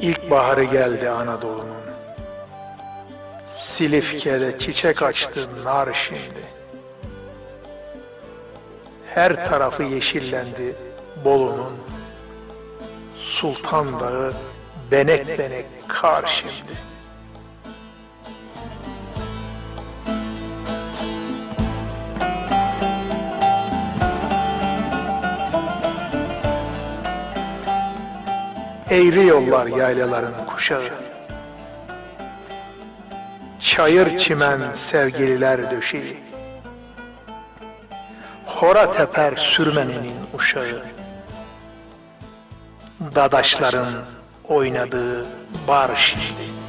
İlkbaharı geldi Anadolu'nun. Silifke'de çiçek açtı nar şimdi. Her tarafı yeşillendi Bolu'nun. Sultan Dağı benek benek kar şimdi. Eğri yollar yaylaların kuşağı. Çayır çimen sevgililer döşeği. Hora teper sürmenenin uşağı. Dadaşların oynadığı bar şimdi.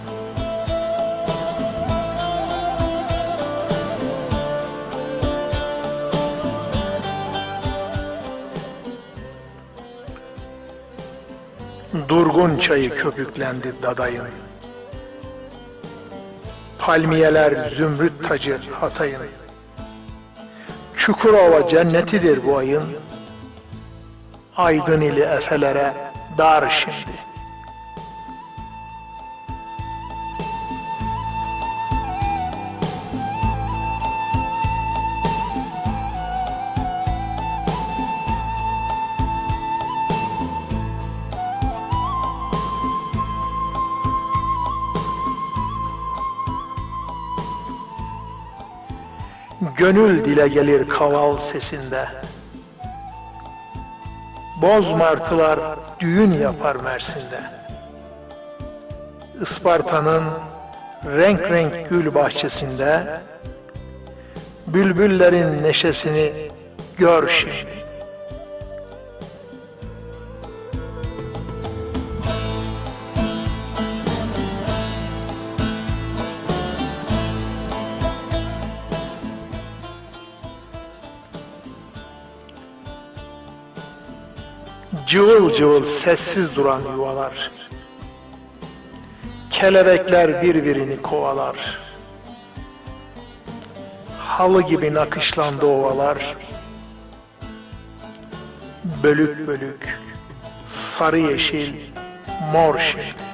Durgun çayı köpüklendi dadayın. Palmiyeler zümrüt tacı Hatay'ın. Çukurova cennetidir bu ayın. Aydın ili efelere dar şimdi. Gönül dile gelir kaval sesinde. Boz martılar düğün yapar Mersin'de. Isparta'nın renk renk gül bahçesinde bülbüllerin neşesini gör şimdi. Cıvıl cıvıl sessiz duran yuvalar. Kelebekler birbirini kovalar. Halı gibi nakışlandı ovalar. Bölük bölük, sarı yeşil, mor şimdi.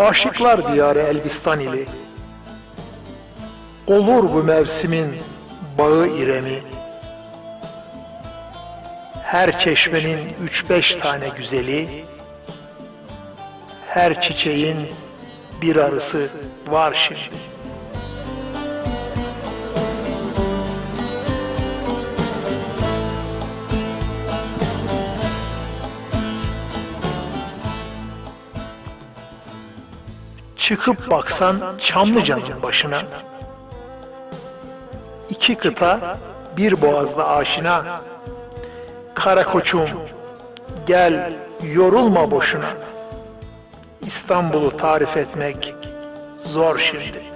Aşıklar diyarı Elbistan ili. Olur bu mevsimin bağı İrem'i. Her çeşmenin üç beş tane güzeli Her çiçeğin bir arısı var şimdi Çıkıp baksan Çamlıca'nın başına. İki kıta bir boğazda aşina. Kara koçum gel yorulma boşuna. İstanbul'u tarif etmek zor şimdi